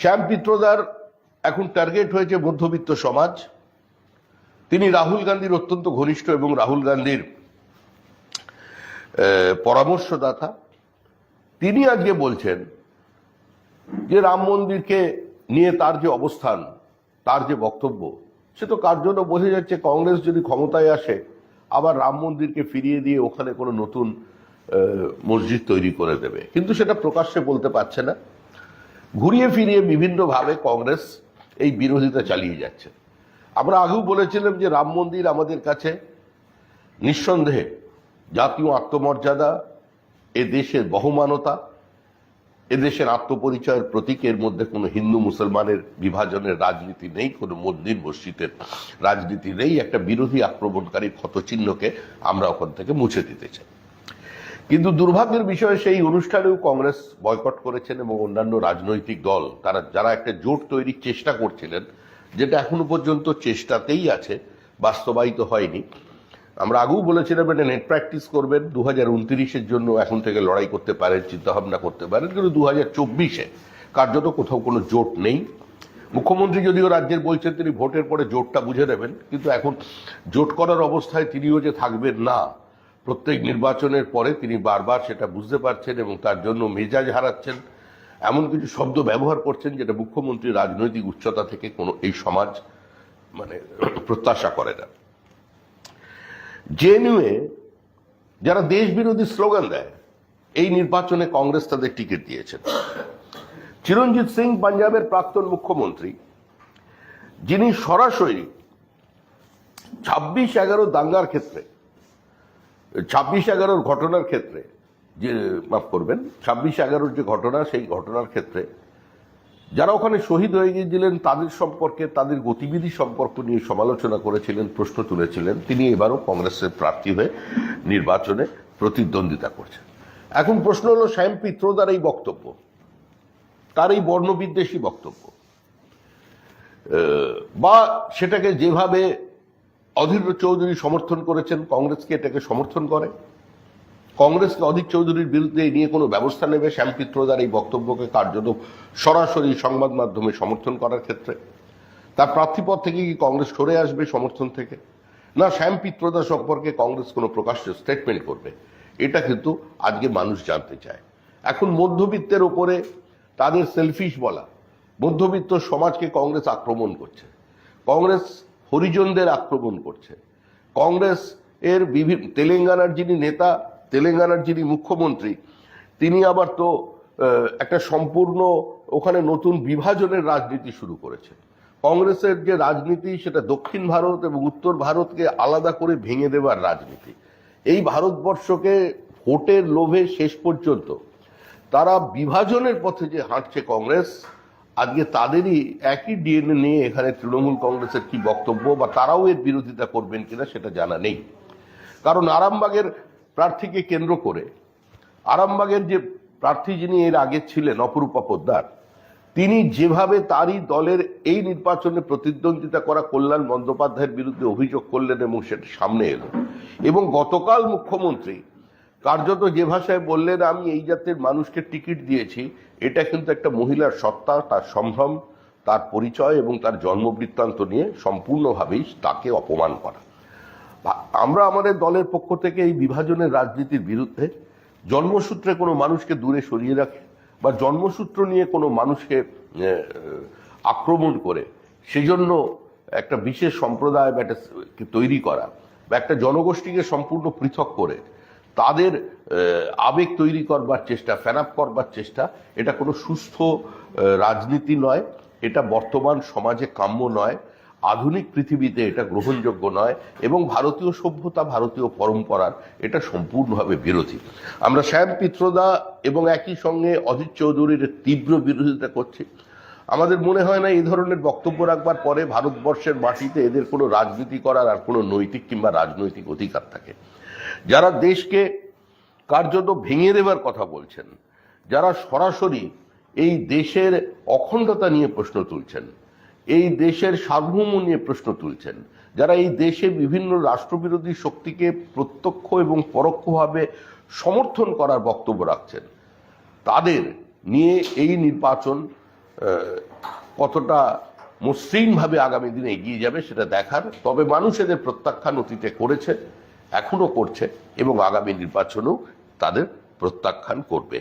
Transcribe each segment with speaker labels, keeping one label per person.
Speaker 1: শ্যাম পিত্রদার এখন টার্গেট হয়েছে মধ্যবিত্ত সমাজ। তিনি রাহুল গান্ধীর অত্যন্ত ঘনিষ্ঠ এবং রাহুল গান্ধীর পরামর্শদাতা। তিনি আজকে বলছেন যে রাম মন্দিরকে নিয়ে তার যে অবস্থান, তার যে বক্তব্য, সে তো কার জন্য বোঝা যাচ্ছে কংগ্রেস যদি ক্ষমতায় আসে, আবার রাম মন্দিরকে ফিরিয়ে দিয়ে ওখানে কোনো নতুন মসজিদ তৈরি করে দেবে। কিন্তু সেটা প্রকাশ্যে বলতে পারছে না। ঘুরিয়ে ফিরিয়ে বিভিন্নভাবে কংগ্রেস এই বিরোধিতা চালিয়ে যাচ্ছে। আমরা আগেও বলেছিলাম যে রাম মন্দির আমাদের কাছে নিঃসন্দেহে জাতীয় আত্মমর্যাদা, এ দেশের বহমানতা এদেশের আত্মপরিচয়ের প্রতীকের মধ্যে কোনো হিন্দু মুসলমানের বিভাজনের রাজনীতি নেই, কোনো মন্দির মসজিদের রাজনীতি নেই, একটা বিরোধী আক্রমণকারী ক্ষতচিহ্নকে আমরা ওখান থেকে মুছে দিতে চাই। কিন্তু দুর্ভাগ্যের বিষয়, সেই অনুষ্ঠানেও কংগ্রেস বয়কট করেছেন এবং অন্যান্য রাজনৈতিক দল, তারা, যারা একটা জোট তৈরির চেষ্টা করছিলেন, যেটা এখনও পর্যন্ত চেষ্টাতেই আছে, বাস্তবায়িত হয়নি। আমরা আগেও বলেছিলাম এটা নেট প্র্যাকটিস করবেন দু হাজার উনত্রিশের জন্য এখন থেকে লড়াই করতে পারেন, চিন্তাভাবনা করতে পারেন, কিন্তু দু হাজার চব্বিশে কার্যত কোথাও কোনো জোট নেই। মুখ্যমন্ত্রী যদিও রাজ্যের বলছেন তিনি ভোটের পরে জোটটা বুঝে নেবেন, কিন্তু এখন জোট করার অবস্থায় তিনিও যে থাকবেন না প্রত্যেক নির্বাচনের পরে তিনি বারবার সেটা বুঝতে পারছেন এবং তার জন্য মেজাজ হারাচ্ছেন। এমন কিছু শব্দ ব্যবহার করছেন যেটা মুখ্যমন্ত্রী রাজনৈতিক উচ্চতা থেকে কোনো এই সমাজ মানে প্রত্যাশা করে না। জেএনইউয়ে যারা দেশ বিরোধী স্লোগান দেয়, এই নির্বাচনে কংগ্রেস তাদের টিকিট দিয়েছেন। চিরঞ্জিত সিং পাঞ্জাবের প্রাক্তন মুখ্যমন্ত্রী, যিনি সরাসরি ছাব্বিশ এগারো দাঙ্গার ক্ষেত্রে ছাব্বিশ এগারোর ঘটনার ক্ষেত্রে, যে, মাফ করবেন, ছাব্বিশ এগারোর যে ঘটনা, সেই ঘটনার ক্ষেত্রে যারা ওখানে শহীদ হয়ে গিয়েছিলেন, তাদের সম্পর্কে, তাদের গতিবিধি সম্পর্ক নিয়ে সমালোচনা করেছিলেন, প্রশ্ন তুলেছিলেন। তিনি এবারও কংগ্রেসের প্রার্থী হয়ে নির্বাচনে প্রতিদ্বন্দ্বিতা করছেন। এখন প্রশ্ন হলো, শ্যাম পিত্রদার এই বক্তব্য, তার এই বর্ণবিদ্বেষী বক্তব্য বা সেটাকে যেভাবে অধীর চৌধুরী সমর্থন করেছেন, কংগ্রেসকে এটাকে সমর্থন করে। কংগ্রেসকে অধীর চৌধুরীর বিরুদ্ধে নিয়ে কোনো ব্যবস্থা নেবে শ্যাম পিত্রদার এই বক্তব্যকে কার্যত সরাসরি সংবাদ মাধ্যমে সমর্থন করার ক্ষেত্রে। তার প্রার্থীপদ থেকে কি কংগ্রেস সরে আসবে সমর্থন থেকে? না শ্যাম পিত্রদা সম্পর্কে কংগ্রেস কোনো প্রকাশ্য স্টেটমেন্ট করবে। এটা কিন্তু আজকে মানুষ জানতে চায়। এখন মধ্যবিত্তের ওপরে তাদের সেলফিশ বলা। মধ্যবিত্ত সমাজকে কংগ্রেস আক্রমণ করছে। কংগ্রেস হরিজনদের আক্রমণ করছে। কংগ্রেস এর বিভিন্ন তেলেঙ্গানার যিনি নেতা, তেলেঙ্গানার যিনি মুখ্যমন্ত্রী, তিনি আবার তো একটা সম্পূর্ণ ওখানে নতুন বিভাজনের রাজনীতি শুরু করেছে। কংগ্রেসের যে রাজনীতি, সেটা দক্ষিণ ভারত এবং উত্তর ভারতকে আলাদা করে ভেঙে দেওয়ার রাজনীতি। এই ভারতবর্ষকে ভোটের লোভে শেষ পর্যন্ত তারা বিভাজনের পথে যে হাঁটছে কংগ্রেস আজকে তাদেরই একই ডিএনএ নিয়ে এখানে তৃণমূল কংগ্রেসের কি বক্তব্য বা তারাও এর বিরোধিতা করবেন কিনা সেটা জানা নেই। কারণ আরামবাগের প্রার্থীকে কেন্দ্র করে, আরামবাগের যে প্রার্থী যিনি এর আগে ছিলেন, অপরূপা পোদ্দার, তিনি যেভাবে তারই দলের এই নির্বাচনে প্রতিদ্বন্দ্বিতা করা কল্যাণ বন্দ্যোপাধ্যায়ের বিরুদ্ধে অভিযোগ করলেন এবং সেটা সামনে এলো। এবং গতকাল মুখ্যমন্ত্রী কার্যত যে ভাষায় বললেন, আমি এই জাতের মানুষকে টিকিট দিয়েছি, এটা কিন্তু একটা মহিলার সত্তা, তার সম্ভ্রম, তার পরিচয় এবং তার জন্মবৃত্তান্ত নিয়ে সম্পূর্ণভাবেই তাকে অপমান করা। আমরা আমাদের দলের পক্ষ থেকে এই বিভাজনের রাজনীতির বিরুদ্ধে জন্মসূত্রে কোনো মানুষকে দূরে সরিয়ে রাখে বা জন্মসূত্র নিয়ে কোনো মানুষকে আক্রমণ করে, সেজন্য একটা বিশেষ সম্প্রদায় বা একটা তৈরি করা বা একটা জনগোষ্ঠীকে সম্পূর্ণ পৃথক করে তাদের আবেগ তৈরি করবার চেষ্টা ফ্যানাপ করবার চেষ্টা, এটা কোনো সুস্থ রাজনীতি নয়, এটা বর্তমান সমাজে কাম্য নয়, আধুনিক পৃথিবীতে এটা গ্রহণযোগ্য নয়, এবং ভারতীয় সভ্যতা, ভারতীয় পরম্পরার এটা সম্পূর্ণভাবে বিরোধী। আমরা শ্যাম পিত্রদা এবং একই সঙ্গে অজিত চৌধুরীর তীব্র বিরোধিতা করছি। আমাদের মনে হয় না এই ধরনের বক্তব্য রাখবার পরে ভারতবর্ষের মাটিতে এদের কোনো রাজনীতি করার আর কোনো নৈতিক কিংবা রাজনৈতিক অধিকার থাকে। যারা দেশকে কার্যত ভেঙে দেবার কথা বলছেন, যারা সরাসরি এই দেশের অখণ্ডতা নিয়ে প্রশ্ন তুলছেন, এই দেশের সার্বভৌম নিয়ে প্রশ্ন তুলছেন, যারা এই দেশে বিভিন্ন রাষ্ট্রবিরোধী শক্তিকে প্রত্যক্ষ এবং পরোক্ষভাবে সমর্থন করার বক্তব্য রাখছেন, তাদের নিয়ে এই নির্বাচন কতটা মসৃণভাবে আগামী দিনে এগিয়ে যাবে সেটা দেখার, তবে মানুষ এদের প্রত্যাখ্যান অতীতে করেছে। এখনও করছে এবং আগামী নির্বাচনেও তাদের প্রত্যাখ্যান করবে।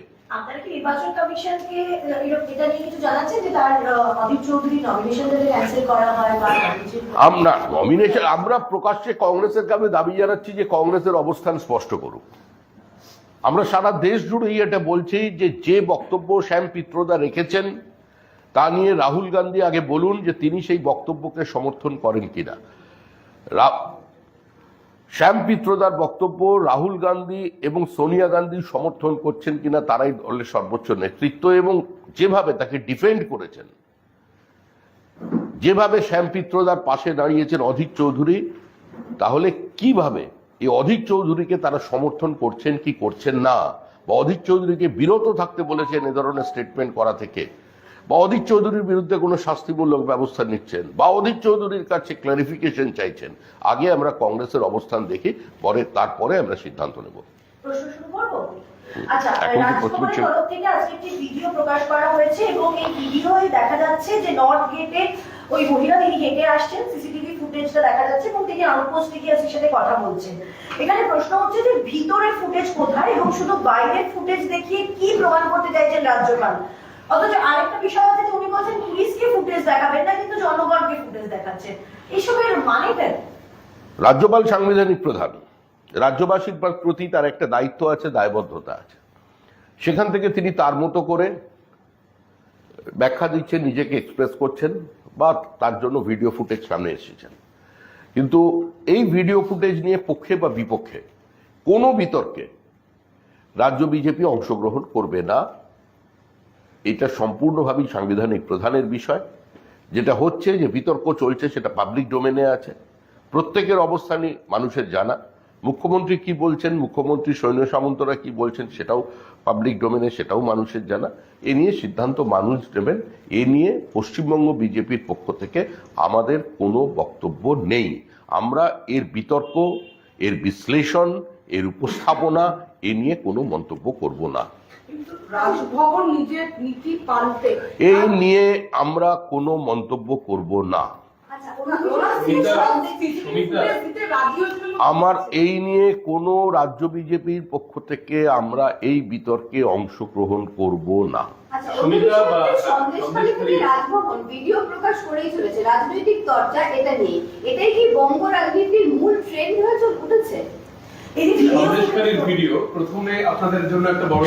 Speaker 1: আমরা নমিনেশন আমরা প্রকাশ্যে কংগ্রেসের কাছে দাবি জানাচ্ছি যে কংগ্রেসের অবস্থান স্পষ্ট করুক। আমরা সারা দেশ জুড়েই এটা বলছি যে যে বক্তব্য শ্যাম পিত্রদা রেখেছেন তা নিয়ে রাহুল গান্ধী আগে বলুন যে তিনি সেই বক্তব্যকে সমর্থন করেন কিনা। শ্যাম পিত্রদার বক্তব্য রাহুল গান্ধী এবং সোনিয়া গান্ধী সমর্থন করছেন কিনা তারাই দলের সর্বোচ্চ নেতৃত্ব এবং যেভাবে তাকে ডিফেন্ড করেছেন, যেভাবে শ্যাম পিত্রদার পাশে দাঁড়িয়েছেন অধীর চৌধুরী, তাহলে কীভাবে এই অধীর চৌধুরীকে তারা সমর্থন করছেন কি করছেন না? বা অধীর চৌধুরীকে বিরত থাকতে বলেছেন এ ধরনের স্টেটমেন্ট করা থেকে। বা অধীর চৌধুরীর বিরুদ্ধে কোনো শাস্তিমূলক ব্যবস্থা নিচ্ছেন বা অধীর চৌধুরীর কাছে ক্লারিফিকেশন চাইছেন আগে আমরা কংগ্রেসের অবস্থান দেখি পরে তারপরে আমরা সিদ্ধান্ত নেব।
Speaker 2: আচ্ছা
Speaker 1: এখন কি প্রশ্ন
Speaker 2: রাজভবনের
Speaker 1: ছিল?
Speaker 2: তরফ থেকে আজকে একটি ভিডিও প্রকাশ করা হয়েছে এবং এই ভিডিওয় দেখা যাচ্ছে যে নর্থ গেটে ওই মহিলা তিনি হেঁটে আসছেন সিসিটিভি ফুটেজটা দেখা যাচ্ছে এবং তিনি আনুপস্থিকের সাথে কথা বলছেন। এখানে প্রশ্ন হচ্ছে যে ভিতরের ফুটেজ কোথায় এবং শুধু বাইরের ফুটেজ দেখিয়ে কি প্রমাণ করতে চাইছেন রাজ্যপাল? অথচ আরেকটা বিষয় আছে যে উনি বলছেন পুলিশকে ফুটেজ দেখাবেন না, কিন্তু জনগণকে ফুটেজ দেখাচ্ছেন এইসবের মানেটা
Speaker 1: রাজ্যপাল সাংবিধানিক প্রধান। রাজ্যবাসীর প্রতি তার একটা দায়িত্ব আছে, দায়বদ্ধতা আছে। সেখান থেকে তিনি তার মতো করে ব্যাখ্যা দিচ্ছেন, নিজেকে এক্সপ্রেস করছেন বা তার জন্য ভিডিও ফুটেজ সামনে এসেছেন। কিন্তু এই ভিডিও ফুটেজ নিয়ে পক্ষে বা বিপক্ষে কোনো বিতর্কে রাজ্য বিজেপি অংশগ্রহণ করবে না। এটা সম্পূর্ণভাবেই সাংবিধানিক প্রধানের বিষয়। যেটা হচ্ছে যে বিতর্ক চলছে, সেটা পাবলিক ডোমেনে আছে। প্রত্যেকের অবস্থানই মানুষের জানা। মুখ্যমন্ত্রী কি বলছেন, মুখ্যমন্ত্রী সৈন্য সামন্তরা কি বলছেন, সেটাও পাবলিক ডোমেনে সেটাও মানুষের জানা। এ নিয়ে সিদ্ধান্ত মানুষ নেবেন। এ নিয়ে পশ্চিমবঙ্গ বিজেপির পক্ষ থেকে আমাদের কোনো বক্তব্য নেই। আমরা এর বিতর্ক, এর বিশ্লেষণ, এর উপস্থাপনা, এ নিয়ে কোনো মন্তব্য করব না।
Speaker 3: কিন্তু রাজভবন নিজের নীতি পাল্টে।
Speaker 1: এই নিয়ে আমরা কোনো মন্তব্য করব না।
Speaker 2: আচ্ছা।
Speaker 1: আমার এই নিয়ে কোনো রাজ্য বিজেপির পক্ষ থেকে আমরা এই বিতর্কে অংশগ্রহণ করব না।
Speaker 2: আচ্ছা,
Speaker 4: সুমিত্রা বা
Speaker 2: অভিষেকের সন্দেশখালী থেকে
Speaker 4: সন্দেশখালী-
Speaker 2: রাজভবন ভিডিও প্রকাশ করেই চলেছে। রাজনৈতিক চর্চা এটা নিয়ে এটাই কি বঙ্গ রাজনীতির মূল ট্রেন্ড হয়ে উঠেছে?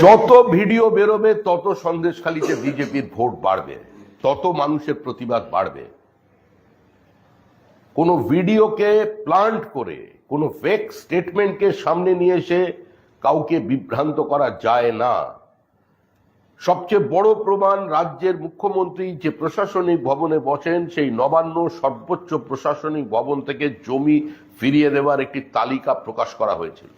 Speaker 1: যত ভিডিও বেরোবে তত সন্দেশখালীতে বিজেপির ভোট বাড়বে। তত মানুষের প্রতিবাদ বাড়বে। কোনো ভিডিওকে প্লান্ট করে কোনো ফেক স্টেটমেন্টকে সামনে নিয়ে এসে কাউকে বিভ্রান্ত করা যায় না। সবচেয়ে বড় প্রমাণ রাজ্যের মুখ্যমন্ত্রী যে প্রশাসনিক ভবনে বসেন, সেই নবান্ন সর্বোচ্চ প্রশাসনিক ভবন থেকে জমি ফিরিয়ে দেওয়ার একটি তালিকা প্রকাশ করা হয়েছিল।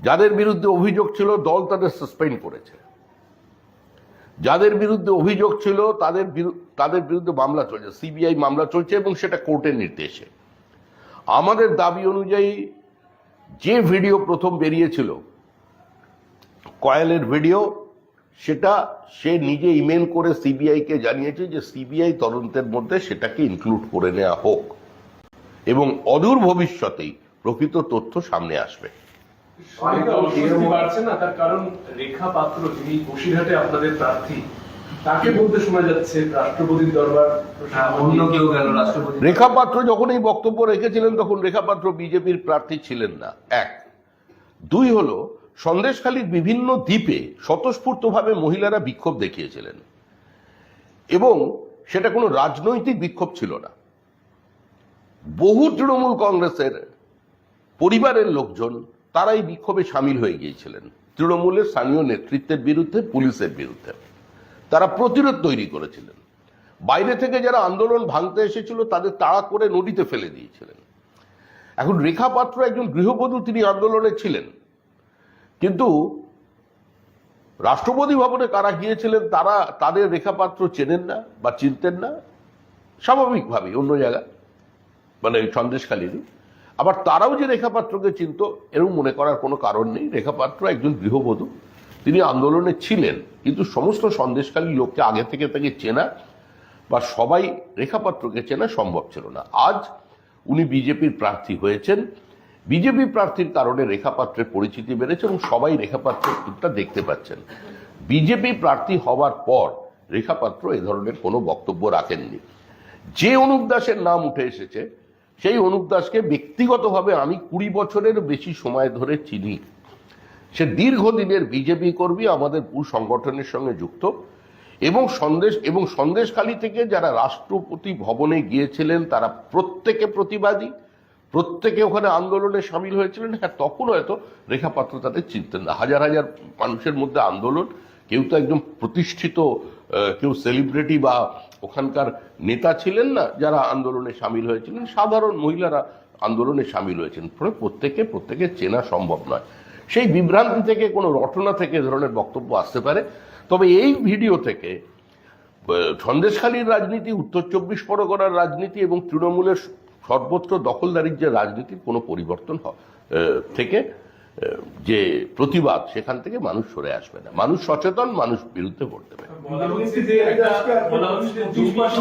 Speaker 1: যাদের বিরুদ্ধে অভিযোগ ছিল, দল তাদের সাসপেন্ড করেছে। যাদের বিরুদ্ধে অভিযোগ ছিল, তাদের তাদের বিরুদ্ধে মামলা চলছে, সিবিআই মামলা চলছে এবং সেটা কোর্টের নির্দেশে। আমাদের দাবি অনুযায়ী, যে ভিডিও প্রথম বেরিয়েছিল, কয়েলের ভিডিও সেটা সে নিজে ইমেল করে সিবিআই কে জানিয়েছে যে সিবিআই তদন্তের মধ্যে সেটাকে ইনক্লুড করে নেওয়া হোক। এবং অদূর ভবিষ্যতেই প্রকৃত তথ্য সামনে আসবে।
Speaker 4: অনেকটা অস্বস্তি বাড়ছে না তার কারণ রেখা পাত্র যিনি বসিরহাটে আপনাদের প্রার্থী তাকে বলতে শোনা যাচ্ছে রাষ্ট্রপতির দরবার
Speaker 5: অন্য কেউ গেল রাষ্ট্রপতি
Speaker 1: রেখা পাত্র যখন এই বক্তব্য রেখেছিলেন তখন রেখা পাত্র বিজেপির প্রার্থী ছিলেন না। এক। দুই হলো সন্দেশখালীর বিভিন্ন দ্বীপে স্বতঃস্ফূর্তভাবে মহিলারা বিক্ষোভ দেখিয়েছিলেন। এবং সেটা কোনো রাজনৈতিক বিক্ষোভ ছিল না। বহু তৃণমূল কংগ্রেসের পরিবারের লোকজন তারাই বিক্ষোভে সামিল হয়ে গিয়েছিলেন। তৃণমূলের স্থানীয় নেতৃত্বের বিরুদ্ধে, পুলিশের বিরুদ্ধে। তারা প্রতিরোধ তৈরি করেছিলেন। বাইরে থেকে যারা আন্দোলন ভাঙতে এসেছিল, তাদের তাড়া করে নদীতে ফেলে দিয়েছিলেন। এখন রেখা পাত্র একজন গৃহবধূ তিনি আন্দোলনে ছিলেন। কিন্তু রাষ্ট্রপতি ভবনে কারা গিয়েছিলেন, তারা তাদের রেখাপাত্র চেনেন না বা চিনতেন না। স্বাভাবিকভাবেই, অন্য জায়গায় মানে ওই সন্দেশখালীরই। আবার তারাও যে রেখাপাত্রকে চিনত, এরকম মনে করার কোনো কারণ নেই। রেখাপাত্র একজন গৃহবধূ, তিনি আন্দোলনে ছিলেন, কিন্তু সমস্ত সন্দেশকালী লোককে আগে থেকে তাকে চেনা বা সবাই রেখাপাত্রকে চেনা সম্ভব ছিল না। আজ উনি বিজেপির প্রার্থী হয়েছেন। বিজেপি প্রার্থীর কারণে রেখাপাত্রের পরিচিতি বেড়েছে এবং সবাই রেখাপাত্রের টুকটা দেখতে পাচ্ছেন। বিজেপি প্রার্থী হওয়ার পর রেখাপাত্র এ ধরনের কোনো বক্তব্য রাখেননি। যে অনুপ দাসের নাম উঠে এসেছে, সেই অনুপ দাসকে ব্যক্তিগতভাবে আমি কুড়ি বছরের বেশি সময় ধরে চিনি। সে দীর্ঘদিনের বিজেপি কর্মী, আমাদের পুর সংগঠনের সঙ্গে যুক্ত এবং সন্দেশ, এবং সন্দেশখালী থেকে যারা রাষ্ট্রপতি ভবনে গিয়েছিলেন, তারা প্রত্যেকে প্রতিবাদী। প্রত্যেকে ওখানে আন্দোলনে সামিল হয়েছিলেন। হ্যাঁ তখন হয়তো রেখাপাত্র তাদের চিনতেন না। হাজার হাজার মানুষের মধ্যে আন্দোলন। কেউ তো একদম প্রতিষ্ঠিত কেউ সেলিব্রিটি বা ওখানকার নেতা ছিলেন না যারা আন্দোলনে সামিল হয়েছিলেন। সাধারণ মহিলারা আন্দোলনে সামিল হয়েছেন। ফলে প্রত্যেকে প্রত্যেকে চেনা সম্ভব নয়। সেই বিভ্রান্তি থেকে, কোনো রটনা থেকে ধরনের বক্তব্য আসতে পারে। তবে এই ভিডিও থেকে সন্দেশখালীর রাজনীতি, উত্তর চব্বিশ পরগনার রাজনীতি এবং তৃণমূলের সর্বত্র দখলদারির যে রাজনীতির কোনো পরিবর্তন থেকে যে প্রতিবাদ সেখান থেকে মানুষ সরে আসবে না। মানুষ সচেতন মানুষ বিরুদ্ধে ভোট দেবে।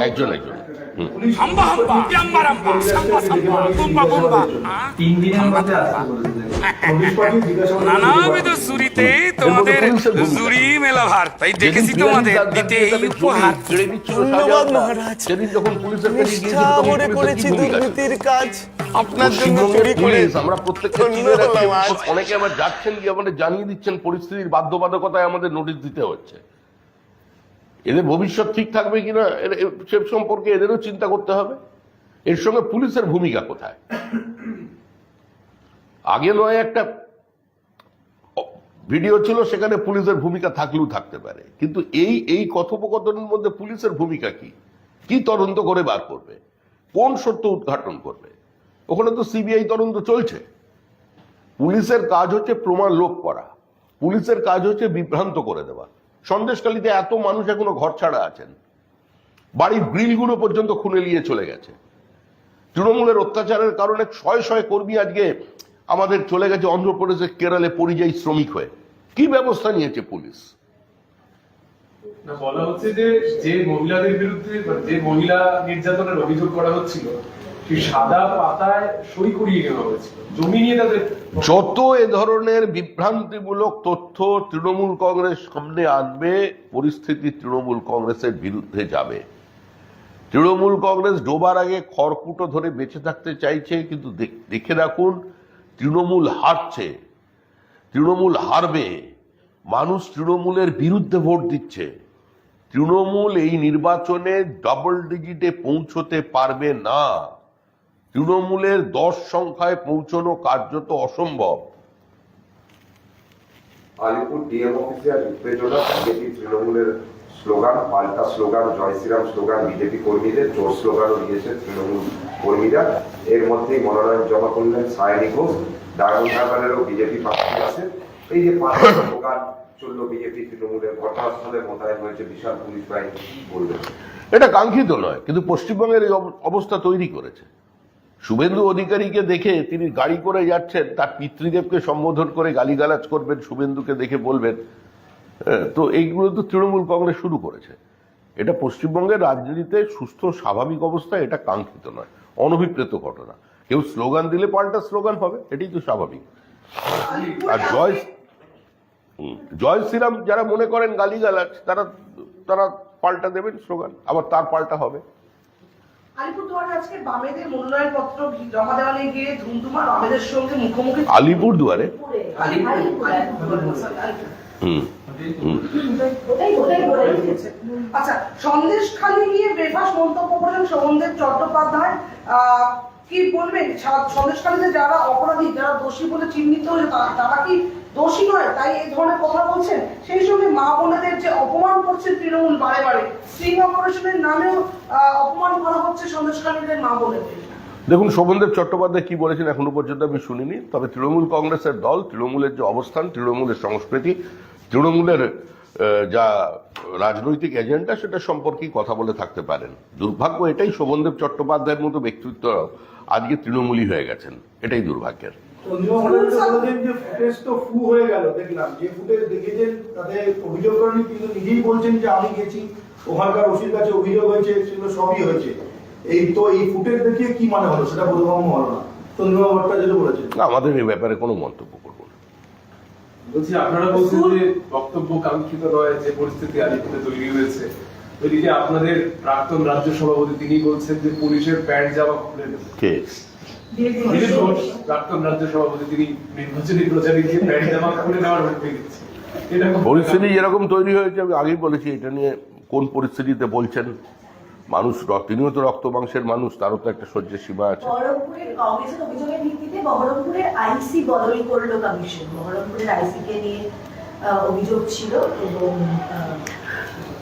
Speaker 1: একজন একজন।
Speaker 6: নানাবিধ তোমাদের জুরি মেলা ভার। তাই দেখেছি তোমাদের দিতে এই উপহার।
Speaker 1: জমি কেড়ে নিচ্ছিল
Speaker 7: ধন্যবাদ মহারাজ।
Speaker 1: যখন পুলিশের কাছে গিয়েছিল তখন
Speaker 7: করেছি
Speaker 1: কি ভূমিকা ছিল?
Speaker 7: দুর্নীতির কাজ। আপনার জন্য চুরি করে
Speaker 1: আমরা প্রত্যেকটা অনেকে আবার যাচ্ছেন গিয়ে আমাদের জানিয়ে দিচ্ছেন পরিস্থিতির বাধ্যবাধকতায় আমাদের নোটিশ দিতে হচ্ছে। এদের ভবিষ্যৎ ঠিক থাকবে কিনা সে সম্পর্কে এদেরও চিন্তা করতে হবে। এর সঙ্গে পুলিশের ভূমিকা কোথায়? আগে নয় একটা ভিডিও ছিল সেখানে পুলিশের ভূমিকা থাকলেও থাকতে পারে। কিন্তু এই এই কথোপকথনের মধ্যে পুলিশের ভূমিকা কি? কি তদন্ত করে বার করবে? কোন সত্য উদ্ঘাটন করবে? ওখানে তো সিবিআই তদন্ত চলছে। পুলিশের কাজ হচ্ছে প্রমাণ লোপ করা। পুলিশের কাজ হচ্ছে বিভ্রান্ত করে দেওয়া। সন্দেশকালীতে এত মানুষ এখনও ঘর ছাড়া আছেন। বাড়ির গ্রিলগুলো পর্যন্ত খুলে নিয়ে চলে গেছে। তৃণমূলের অত্যাচারের কারণে শয়ে শয়ে কর্মী আজকে আমাদের চলে গেছে অন্ধ্রপ্রদেশে কেরালে পরিযায়ী শ্রমিক হয়ে। কি ব্যবস্থা নিয়েছে পুলিশ?
Speaker 4: বলা হচ্ছে যে যে মহিলাদের বিরুদ্ধে যে মহিলা নির্যাতনের অভিযোগ করা হচ্ছিল সাদা পাতায়
Speaker 1: যত এ ধরনের বিভ্রান্তিমূলক তথ্য তৃণমূল কংগ্রেস সামনে আনবে, পরিস্থিতি তৃণমূল কংগ্রেসের বিরুদ্ধে যাবে। তৃণমূল কংগ্রেস ডোবার আগে খড়কুটো ধরে বেঁচে থাকতে চাইছে, কিন্তু দেখে রাখুন, তৃণমূল হারছে, তৃণমূল হারবে, মানুষ তৃণমূলের বিরুদ্ধে ভোট দিচ্ছে। তৃণমূল এই নির্বাচনে ডাবল ডিজিটে পৌঁছতে পারবে না। তৃণমূলের দশ সংখ্যায় পৌঁছানো কার্যত অসম্ভব।
Speaker 8: আলিপুর ডিএম অফিসে আজ উত্তেজনা বিজেপি তৃণমূলের স্লোগান পাল্টা স্লোগান জয় শ্রীরাম স্লোগান বিজেপি কর্মীদের জোর স্লোগানও দিয়েছে তৃণমূল কর্মীরা। এর মধ্যেই মনোনয়ন জমা করলেন সায়নী ঘোষ ডায়মন্ড হারবারেরও বিজেপি প্রার্থী আছে। এই যে পাল্টা স্লোগান চলল বিজেপি তৃণমূলের ঘটনাস্থলে মোতায়েন হয়েছে বিশাল পুলিশ বাহিনী বলবেন
Speaker 1: এটা কাঙ্ক্ষিত নয় কিন্তু পশ্চিমবঙ্গের এই অবস্থা তৈরি করেছে। শুভেন্দু অধিকারীকে দেখে তিনি গাড়ি করে যাচ্ছেন, তার পিতৃদেবকে সম্বোধন করে গালিগালাজ করবেন, শুভেন্দুকে দেখে বলবেন তো এইগুলো তো তৃণমূল কংগ্রেস শুরু করেছে। এটা পশ্চিমবঙ্গের রাজনীতিতে সুস্থ, স্বাভাবিক অবস্থা এটা কাঙ্ক্ষিত নয়, অনভিপ্রেত ঘটনা। কেউ স্লোগান দিলে পাল্টা স্লোগান হবে, এটাই তো স্বাভাবিক। আর জয় জয় শ্রীরাম যারা মনে করেন গালিগালাজ, তারা তারা পাল্টা দেবেন স্লোগান, আবার তার পাল্টা হবে।
Speaker 3: আলিপুরদুয়ারে আজকে বামেদের মনোনয়ন পত্র জমা দেওয়া নিয়ে গিয়ে বামেদের সঙ্গে মুখোমুখি আলিপুরদুয়ারে।
Speaker 1: হুম
Speaker 3: আচ্ছা সন্দেশ খালি নিয়ে বেফাস মন্তব্য করেন শোভনদেব চট্টোপাধ্যায়। আহ, কি বলবেন? সন্দেশ খালিতে যারা অপরাধী যারা দোষী বলে চিহ্নিত হয়েছে তারা কি দোষী নয়, তাই এই ধরনের কথা বলছেন। সেই সঙ্গে মা বোনেদের যে অপমান করছেন তৃণমূল বারে বারে স্ট্রিং অপারেশনের নামেও অপমান করা হচ্ছে সন্দেশ খালিদের মা বোনেদের।
Speaker 1: দেখুন, শোভনদেব চট্টোপাধ্যায় কি বলেছেন এখনও পর্যন্ত আমি শুনিনি, তবে তৃণমূল কংগ্রেসের দল, তৃণমূলের যে অবস্থান, তৃণমূলের সংস্কৃতি, তৃণমূলের যা রাজনৈতিক এজেন্ডা, সেটা সম্পর্কেই কথা বলে থাকতে পারেন। দুর্ভাগ্য এটাই, শোভনদেব চট্টোপাধ্যায়ের মতো ব্যক্তিত্ব আজকে তৃণমূলই হয়ে গেছেন। এটাই দুর্ভাগ্যের।
Speaker 5: যে ফুটেজ তো ফু হয়ে গেল দেখলাম। যে ফুটেজ দেখেছেন তাতে অভিযোগ করেনি কিন্তু নিজেই বলছেন যে আমি গেছি। ওখানকার ওসির কাছে অভিযোগ হয়েছে সেগুলো সবই হয়েছে। এই তো এই ফুটেজ দেখিয়ে কি মানে হলো সেটা বোধগম্য হলো না। তঞ্জিমা ভট্টাচার্য বলেছেন।
Speaker 1: না, আমাদের এই ব্যাপারে কোনো মন্তব্য করব না।
Speaker 4: বলছি আপনারা বলছেন যে বক্তব্য কাঙ্ক্ষিত নয় যে পরিস্থিতি আলিপুরে তৈরি হয়েছে। ওইদিকে আপনাদের প্রাক্তন রাজ্য সভাপতি তিনি বলছেন যে পুলিশের প্যান্ট জামা খুলে দেবে। দিলীপ ঘোষ প্রাক্তন রাজ্য সভাপতি তিনি নির্বাচনী প্রচারে গিয়ে প্যান্ট জামা খুলে নেওয়ার হুমকি দিচ্ছে
Speaker 1: পরিস্থিতি যেরকম তৈরি হয়েছে আমি আগেই বলেছি এটা নিয়ে কোন পরিস্থিতিতে বলছেন মানুষ তিনিও তো রক্ত মাংসের মানুষ তারও তো একটা সহ্যের সীমা আছে।
Speaker 2: আইসি বদল করল কমিশন। আইসি কে নিয়ে অভিযোগ ছিল এবং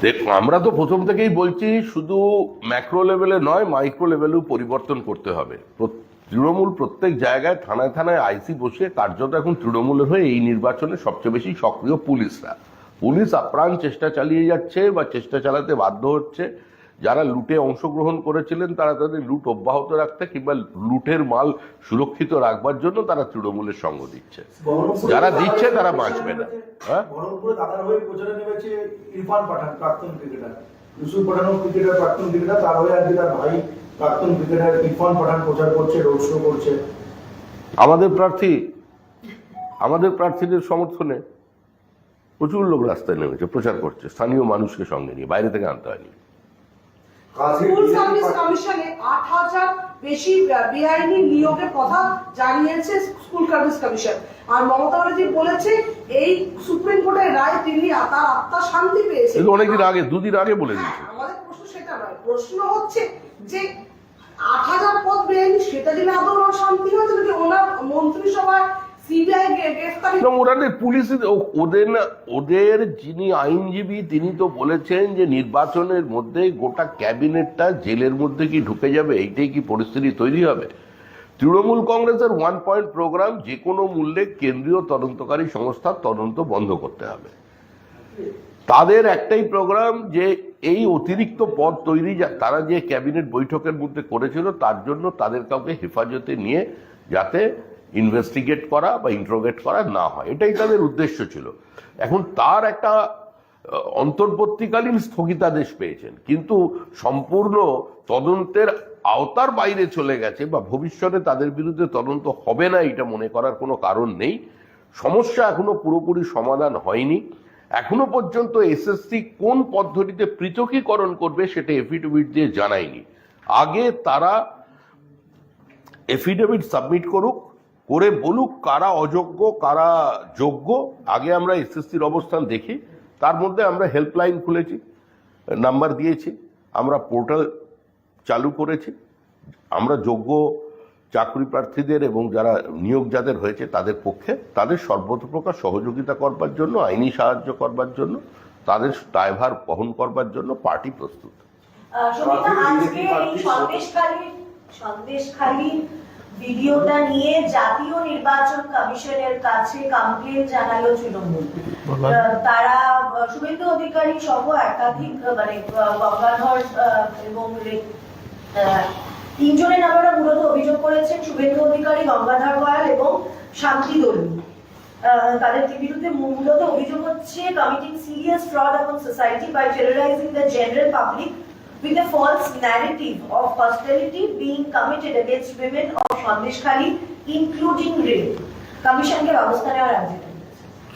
Speaker 1: দেখ আমরা তো প্রথম থেকেই বলছি শুধু ম্যাক্রো লেভেলে নয় মাইক্রো লেভেলেও পরিবর্তন করতে হবে। প্র- তৃণমূল প্রত্যেক জায়গায় থানায় থানায় আইসি বসে কার্যত এখন তৃণমূলের হয়ে এই নির্বাচনে সবচেয়ে বেশি সক্রিয় পুলিশরা পুলিশ আপ্রাণ চেষ্টা চালিয়ে যাচ্ছে বা চেষ্টা চালাতে বাধ্য হচ্ছে যারা লুটে অংশগ্রহণ করেছিলেন তারা তাদের লুট অব্যাহত রাখতে কিংবা লুটের মাল সুরক্ষিত রাখবার জন্য তারা তৃণমূলের সঙ্গ দিচ্ছে যারা দিচ্ছে তারা বাঁচবে না। হ্যাঁ?
Speaker 5: ইরফান পাঠান ক্রিকেটার ইউসুফ পাঠানও ক্রিকেটার প্রাক্তন ক্রিকেটার তার হয়ে আজকে তার ভাই প্রাক্তন ক্রিকেটার ইরফান পাঠান প্রচার করছে রোড শো করছে।
Speaker 1: আমাদের প্রার্থী আমাদের প্রার্থীদের সমর্থনে প্রচুর লোক রাস্তায় নেমেছে প্রচার করছে স্থানীয় মানুষকে সঙ্গে নিয়ে বাইরে থেকে আনতে হয়নি।
Speaker 3: স্কুল সার্ভিস কমিশনে আট হাজার বেশি বেআইনি নিয়োগের কথা জানিয়েছে স্কুল সার্ভিস কমিশন। আর মমতা ব্যানার্জি বলেছে এই সুপ্রিম কোর্টের রায় তিনি তার আত্মা শান্তি পেয়েছে।
Speaker 1: অনেকদিন আগে দুদিন আগে বলে
Speaker 3: হ্যাঁ,
Speaker 1: দিয়েছে
Speaker 3: আমাদের প্রশ্ন সেটা নয়। প্রশ্ন হচ্ছে যে আট হাজার পদ বেআইনি সেটা দিলে আদৌ ওনার শান্তি হয়েছে নাকি ওনার মন্ত্রিসভায়
Speaker 1: পুলিশ ওদের ওদের যিনি আইনজীবী তিনি তো বলেছেন যে নির্বাচনের মধ্যে গোটা ক্যাবিনেটটা জেলের মধ্যে কি ঢুকে যাবে এইটাই কি পরিস্থিতি তৈরি হবে? তৃণমূল কংগ্রেসের ওয়ান পয়েন্ট প্রোগ্রাম যে কোনো মূল্যে কেন্দ্রীয় তদন্তকারী সংস্থার তদন্ত বন্ধ করতে হবে। তাদের একটাই প্রোগ্রাম যে এই অতিরিক্ত পদ তৈরি তারা যে ক্যাবিনেট বৈঠকের মধ্যে করেছিল, তার জন্য তাদের কাউকে হেফাজতে নিয়ে যাতে ইনভেস্টিগেট করা বা ইন্ট্রোগেট করা না হয়। এটাই তাদের উদ্দেশ্য ছিল। এখন তার একটা অন্তর্বর্তীকালীন স্থগিতাদেশ পেয়েছেন। কিন্তু সম্পূর্ণ তদন্তের আওতার বাইরে চলে গেছে বা ভবিষ্যতে তাদের বিরুদ্ধে তদন্ত হবে না, এটা মনে করার কোনো কারণ নেই। সমস্যা এখনও পুরোপুরি সমাধান হয়নি। এখনও পর্যন্ত এসএসসি কোন পদ্ধতিতে পৃথকীকরণ করবে সেটা এফিডেভিট দিয়ে জানায়নি। আগে তারা এফিডেভিট সাবমিট করুক, করে বলুক কারা অযোগ্য, কারা যোগ্য, আগে আমরা এসএসসির অবস্থান দেখি। তার মধ্যে আমরা হেল্পলাইন খুলেছি নাম্বার দিয়েছি আমরা পোর্টাল চালু করেছি। আমরা যোগ্য চাকরি প্রার্থীদের এবং যারা নিয়োগ যাদের হয়েছে তাদের পক্ষে তাদের সর্বতপ্রকার সহযোগিতা করবার জন্য আইনি সাহায্য করবার জন্য তাদের দায়ভার বহন করবার জন্য পার্টি প্রস্তুত।
Speaker 2: সন্দেশখালী ভিডিওটা নিয়ে জাতীয় নির্বাচন কমিশনের কাছে কমপ্লেন জানালো তৃণমূল। তারা শুভেন্দু অধিকারী সহ একাধিক মানে গঙ্গাধর এবং তিনজনের নামে ওরা মূলত অভিযোগ করেছেন শুভেন্দু অধিকারী গঙ্গাধর গোয়াল এবং শান্তি দলু তাদের বিরুদ্ধে মূলত অভিযোগ হচ্ছে committing serious fraud upon society by terrorizing the general public with a false narrative of hostility being committed against women of Sandeshkhali including rape. কমিশনকে ব্যবস্থা নেওয়ার রাজ্যে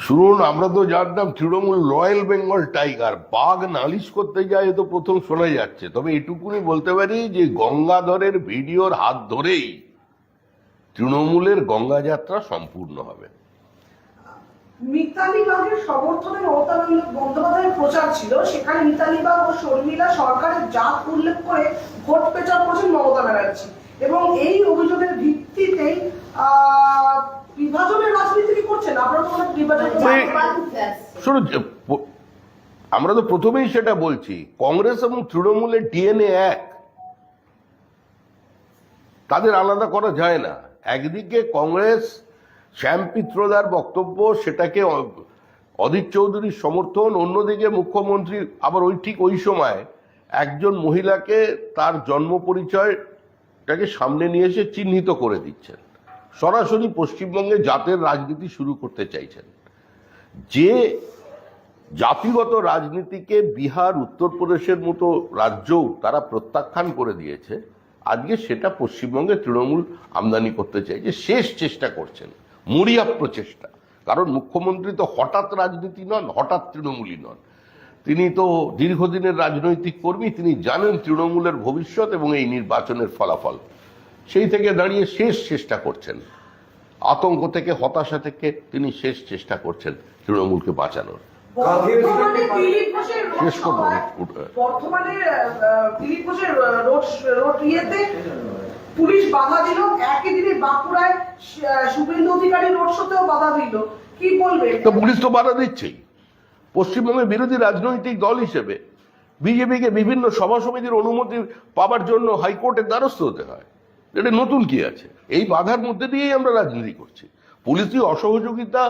Speaker 1: শুনুন, আমরা তো জানতাম তৃণমূল রয়্যাল বেঙ্গল টাইগার বাঘ নালিশ করতে যায় তো প্রথম শোনা যাচ্ছে। তবে এটুকুনি বলতে পারি যে গঙ্গাধরের ভিডিওর হাত ধরেই তৃণমূলের গঙ্গা যাত্রা সম্পূর্ণ হবে।
Speaker 3: মিতালি বাগের সমর্থনে মমতা বন্দ্যোপাধ্যায়ের প্রচার ছিল। সেখানে মিতালি বাগ ও শর্মিলা সরকারের জাত উল্লেখ করে ভোট প্রচার করেছেন মমতা ব্যানার্জি। এবং এই অভিযোগের ভিত্তিতেই বিভাজনের রাজনীতি কি করছেন? আপনারা তো অনেক বিভাজন
Speaker 1: শুনুন আমরা তো প্রথমেই সেটা বলছি কংগ্রেস এবং তৃণমূলের ডিএনএ এক। তাদের আলাদা করা যায় না। একদিকে কংগ্রেস শ্যাম পিত্রদার বক্তব্য, সেটাকে অধীর চৌধুরীর সমর্থন, অন্যদিকে মুখ্যমন্ত্রী আবার ওই ঠিক ওই সময় একজন মহিলাকে তার জন্ম পরিচয়টাকে সামনে নিয়ে এসে চিহ্নিত করে দিচ্ছেন। সরাসরি পশ্চিমবঙ্গে জাতের রাজনীতি শুরু করতে চাইছেন। যে জাতিগত রাজনীতিকে বিহার, উত্তরপ্রদেশের মতো রাজ্যও তারা প্রত্যাখ্যান করে দিয়েছে, আজকে সেটা পশ্চিমবঙ্গে তৃণমূল আমদানি করতে চাইছে, শেষ চেষ্টা করছেন। মরিয়া প্রচেষ্টা। কারণ মুখ্যমন্ত্রী তো হঠাৎ রাজনীতি নন হঠাৎ তৃণমূলই নন। তিনি তো দীর্ঘদিনের রাজনৈতিক কর্মী তিনি জানেন তৃণমূলের ভবিষ্যৎ এবং এই নির্বাচনের ফলাফল। সেই থেকে দাঁড়িয়ে শেষ চেষ্টা করছেন। আতঙ্ক থেকে হতাশা থেকে তিনি শেষ চেষ্টা করছেন তৃণমূলকে বাঁচানোর। শেষ করব।
Speaker 3: পুলিশ বাধা দিল, একই দিনে বাঁকুড়ায় শুভেন্দু অধিকারী রোড শোতেও বাধা দিল। কি বলবে?
Speaker 1: তো পুলিশ তো বাধা দিচ্ছেই। পশ্চিমবঙ্গের বিরোধী রাজনৈতিক দল হিসেবে বিজেপিকে বিভিন্ন সভা সমিতির অনুমতি পাওয়ার জন্য হাইকোর্টের দ্বারস্থ হতে হয়। এটা নতুন কি আছে? এই বাধার মধ্যে দিয়েই আমরা রাজনীতি করছি। পুলিশি অসহযোগিতা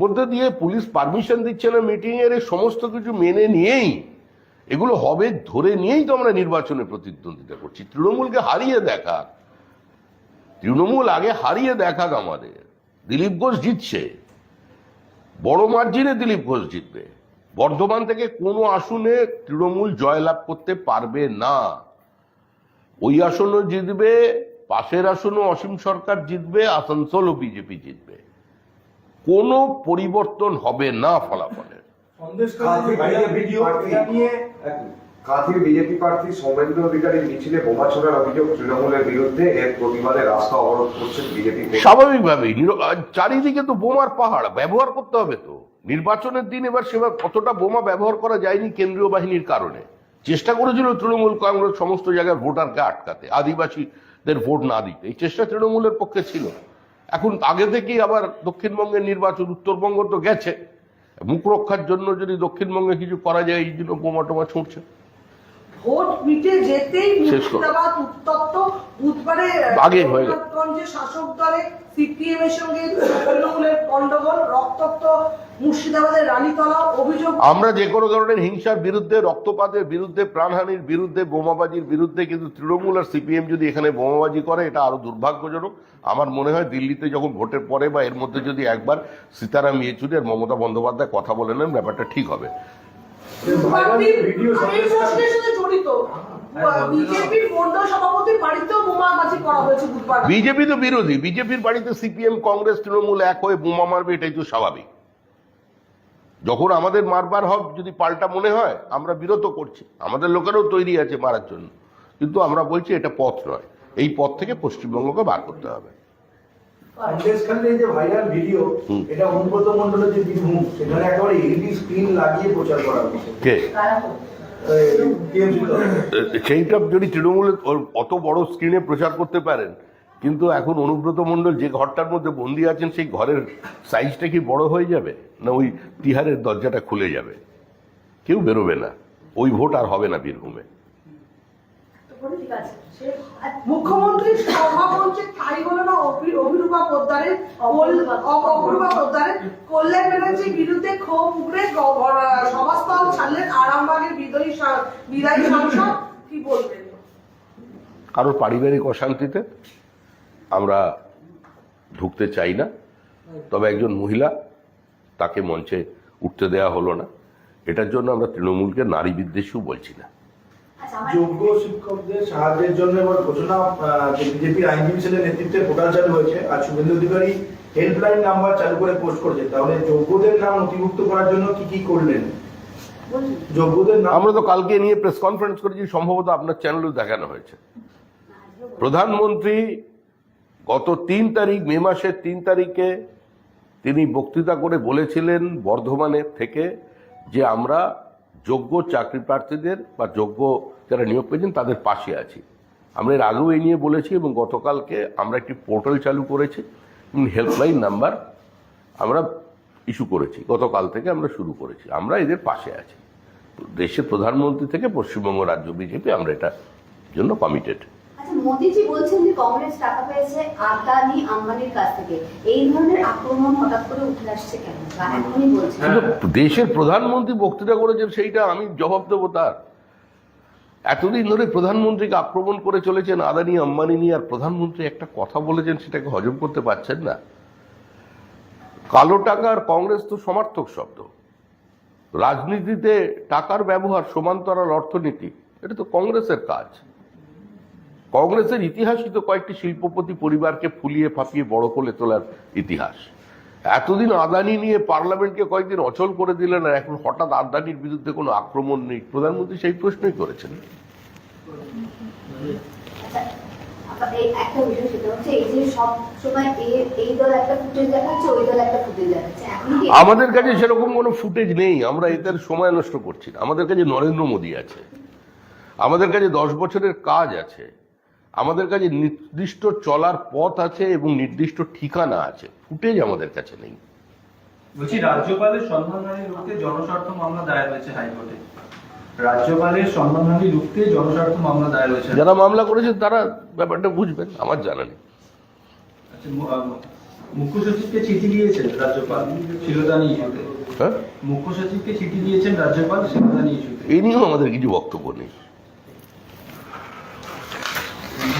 Speaker 1: মধ্যে দিয়ে পুলিশ পারমিশন দিচ্ছে না মিটিং এর এই সমস্ত কিছু মেনে নিয়েই, এগুলো হবে ধরে নিয়েই তো আমরা নির্বাচনে প্রতিদ্বন্দ্বিতা করছি। তৃণমূলকে হারিয়ে দেখা। তৃণমূল আগে হারিয়ে দেখাক আমাদের। দিলীপ ঘোষ জিতছে। বড় মার্জিনে দিলীপ ঘোষ জিতবে। বর্ধমান থেকে কোনো আসনে তৃণমূল জয়লাভ করতে পারবে না। ওই আসনও জিতবে পাশের আসনও অসীম সরকার জিতবে আসানসোলও বিজেপি জিতবে। কোনো পরিবর্তন হবে না ফলাফলের।
Speaker 8: কাঁথির বিজেপি প্রার্থী সৌমেন্দ্র অধিকারীর মিছিলে বোমা ছোড়ার অভিযোগ তৃণমূলের বিরুদ্ধে, এর প্রতিবাদে রাস্তা অবরোধ করছেন বিজেপি
Speaker 1: স্বাভাবিকভাবেই চারিদিকে তো বোমার পাহাড়, ব্যবহার করতে হবে তো। নির্বাচনের দিন এবার সেবার কতটা বোমা ব্যবহার করা যায়নি কেন্দ্রীয় বাহিনীর কারণে। চেষ্টা করেছিল তৃণমূল কংগ্রেস সমস্ত জায়গায় ভোটারকে আটকাতে, আদিবাসীদের ভোট না দিতে। এই চেষ্টা তৃণমূলের পক্ষে ছিল। এখন আগে থেকেই আবার দক্ষিণবঙ্গের নির্বাচন, উত্তরবঙ্গ তো গেছে। মুখ রক্ষার জন্য যদি দক্ষিণবঙ্গে কিছু করা যায়, এই জন্য বোমা টোমা ছুটছে
Speaker 3: ভোট মিটে যেতেই মুর্শিদাবাদ উত্তপ্ত। বুধবারে
Speaker 1: আগে হয়ে গেল।
Speaker 3: শাসক দলে সিপিএম এর সঙ্গে তৃণমূলের গন্ডগোল রক্তাক্ত মুর্শিদাবাদের রানীতলা অভিযোগ।
Speaker 1: আমরা যে কোনো ধরনের হিংসার বিরুদ্ধে রক্তপাতের বিরুদ্ধে প্রাণহানির বিরুদ্ধে বোমাবাজির বিরুদ্ধে কিন্তু তৃণমূল আর সিপিএম যদি এখানে বোমাবাজি করে এটা আরও দুর্ভাগ্যজনক। আমার মনে হয় দিল্লিতে যখন ভোটের পরে বা এর মধ্যে যদি একবার সীতারাম ইয়েচুরি আর মমতা বন্দ্যোপাধ্যায় কথা বলে নেন ব্যাপারটা ঠিক হবে।
Speaker 5: ভিডিও
Speaker 3: হয়েছে বুধবার
Speaker 1: বিজেপি তো বিরোধী। বিজেপির বাড়িতে সিপিএম কংগ্রেস তৃণমূল এক হয়ে বোমা মারবে এটাই তো স্বাভাবিক। যখন আমাদের মারবার হব যদি পাল্টা মনে হয় আমরা বিরত করছি। আমাদের লোকেরও তৈরি আছে মারার জন্য। কিন্তু আমরা বলছি এটা পথ নয়। এই পথ থেকে পশ্চিমবঙ্গকে বার করতে হবে।
Speaker 5: এই যে ভাইরাল ভিডিও এটা অনুব্রত মন্ডলের যে সেখানে একেবারে এলইডি স্ক্রিন লাগিয়ে প্রচার করা হচ্ছে।
Speaker 1: সেইটা যদি তৃণমূলের অত বড় স্ক্রিনে প্রচার করতে পারেন, কিন্তু এখন অনুব্রত মণ্ডল যে ঘরটার মধ্যে বন্দি আছেন, সেই ঘরের সাইজটা কি বড় হয়ে যাবে? না ওই তিহারের দরজাটা খুলে যাবে? কেউ বেরোবে না। ওই ভোট আর হবে না বীরভূমে।
Speaker 2: তো বলি, ঠিক আছে সে আর
Speaker 3: মুখ্যমন্ত্রীর সভামঞ্চে ঠাই হলো না অভিরূপা পোদ্দারের অপরূপা পোদ্দারের কল্যাণ ব্যানার্জির বিরুদ্ধে ক্ষোভ উগড়ে সভাস্থল ছাড়লেন আরামবাগের বিদায়ী বিদায়ী সাংসদ। কি বলবেন?
Speaker 1: কারোর পারিবারিক অশান্তিতে আমরা ঢুকতে চাই না। তবে একজন মহিলা তাকে মঞ্চে উঠতে দেওয়া হলো না। এটার জন্য আমরা তৃণমূলকে নারী বিদ্বেষও বলছি না।
Speaker 5: যোগ্য শিক্ষকদের সাহায্যের জন্য এবার ঘোষণা বিজেপির আইনজীবী সেলের নেতৃত্বে পোর্টাল চালু হয়েছে। আর শুভেন্দু অধিকারী হেল্পলাইন নাম্বার চালু করে পোস্ট করেছে তাহলে যোগ্যদের নাম নথিভুক্ত করার জন্য কি কি করলেন? যোগ্যদের নাম
Speaker 1: আমরা তো কালকে নিয়ে প্রেস কনফারেন্স করেছি সম্ভবত আপনার চ্যানেলেও দেখানো হয়েছে। প্রধানমন্ত্রী গত তিন তারিখ মে মাসের তিন তারিখে তিনি বক্তৃতা করে বলেছিলেন বর্ধমানের থেকে যে আমরা যোগ্য চাকরি প্রার্থীদের বা যোগ্য যারা নিয়োগ পেয়েছেন তাদের পাশে আছি। আমরা এর আগেও এই নিয়ে বলেছি এবং গতকালকে আমরা একটি পোর্টাল চালু করেছি হেল্পলাইন নাম্বার আমরা ইস্যু করেছি গতকাল থেকে আমরা শুরু করেছি। আমরা এদের পাশে আছি। দেশের প্রধানমন্ত্রী থেকে পশ্চিমবঙ্গ রাজ্য বিজেপি আমরা এটার জন্য কমিটেড
Speaker 9: আচ্ছা মোদিজি বলছেন যে কংগ্রেস টাকা পেয়েছে আদানি আম্বানির কাছ থেকে। এই ধরনের আক্রমণ হঠাৎ করে উঠে আসছে কেন? বা এখনই বলছেন?
Speaker 1: কিন্তু দেশের প্রধানমন্ত্রী বক্তৃতা করেছেন সেইটা আমি জবাব দেবো তার। এতদিন ধরে প্রধানমন্ত্রীকে আক্রমণ করে চলেছেন আদানি, আম্বানি নিয়ে, আর প্রধানমন্ত্রী একটা কথা বলেছেন, সেটাকে হজম করতে পারছেন না। কালো টাকা আর কংগ্রেস তো সমার্থক শব্দ। রাজনীতিতে টাকার ব্যবহার সমান্তরাল অর্থনীতি, এটা তো কংগ্রেসের কাজ। কংগ্রেসের ইতিহাসই তো কয়েকটি শিল্পপতি পরিবারকে ফুলিয়ে ফাঁপিয়ে বড় করে তোলার ইতিহাস। এতদিন আদানি নিয়ে পার্লামেন্টকে কয়েকদিন অচল করে দিলেন আর এখন হঠাৎ আদানির বিরুদ্ধে কোনো আক্রমণ নেই। প্রধানমন্ত্রী সেই প্রশ্নই করেছেন।
Speaker 9: আচ্ছা, আপনার এই একটা বিষয় সেটা হচ্ছে এই যে সব সময় এই দল একটা ফুটেজ দেখাচ্ছে ওই দল একটা ফুটেজ দেখাচ্ছে।
Speaker 1: আমাদের কাছে সেরকম কোনো ফুটেজ নেই আমরা এদের সময় নষ্ট করছি না। আমাদের কাছে নরেন্দ্র মোদী আছে। আমাদের কাছে দশ বছরের কাজ আছে। আমাদের কাছে নির্দিষ্ট চলার পথ আছে এবং নির্দিষ্ট ঠিকানা আছে। ফুটেজ আমাদের কাছে নেই।
Speaker 10: বলছি রাজ্যপালের সম্মানহানি রুখতে জনস্বার্থ মামলা দায়ের হয়েছে হাইকোর্টে। রাজ্যপালের সম্মানহানি রুখতে জনস্বার্থ মামলা দায়ের হয়েছে
Speaker 1: যারা মামলা করেছেন তারা ব্যাপারটা বুঝবেন আমার জানা নেই।
Speaker 10: আচ্ছা, মুখ্য সচিবকে চিঠি দিয়েছেন রাজ্যপাল শিরোদানি ইস্যুতে?
Speaker 1: হ্যাঁ?
Speaker 10: মুখ্য সচিবকে চিঠি দিয়েছেন রাজ্যপাল শিরোদানি ইস্যুতে?
Speaker 1: এই নিয়েও আমাদের কিছু বক্তব্য নেই।